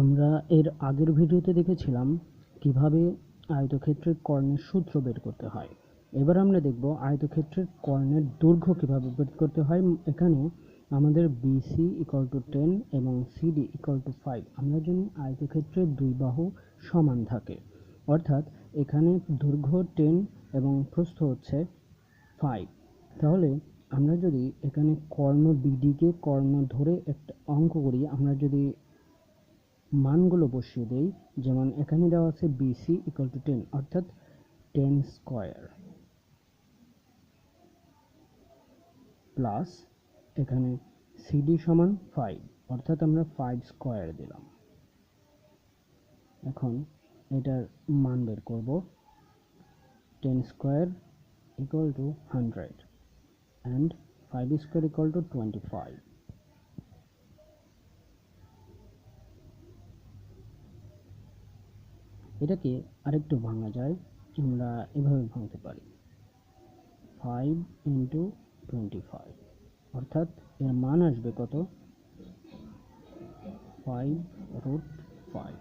আমরা এর আগের ভিডিওতে দেখেছিলাম কীভাবে আয়তক্ষেত্রের কর্ণের সূত্র বের করতে হয়। এবার আমরা দেখব আয়তক্ষেত্রের কর্ণের দৈর্ঘ্য কীভাবে বের করতে হয়। এখানে আমাদের বিসি ইকুয়াল টু টেন এবং সিডি ইকুয়াল টু ফাইভ আমরা জানি আয়তক্ষেত্রের দুই বাহু সমান থাকে। অর্থাৎ এখানে দৈর্ঘ্য টেন এবং প্রস্থ হচ্ছে ফাইভ তাহলে আমরা যদি এখানে কর্ণ বিডিকে কর্ণ ধরে একটা অঙ্ক করি, আমরা যদি মানগুলো বসিয়ে দেই, যেমন এখানে দেওয়া আছে বিসি ইকুয়াল টু টেন অর্থাৎ টেন স্কোয়ার প্লাস এখানে সিডি সমান ফাইভ অর্থাৎ আমরা ফাইভ স্কোয়ার দিলাম। এখন এটার মান বের করব ten square equal to hundred and five square equal to twenty five এটাকে আরেকটু ভাঙা যায়, আমরা এভাবে ভাঙতে পারি। ফাইভ ইন্টু টোয়েন্টি ফাইভ অর্থাৎ এর মান আসবে কত? Five root five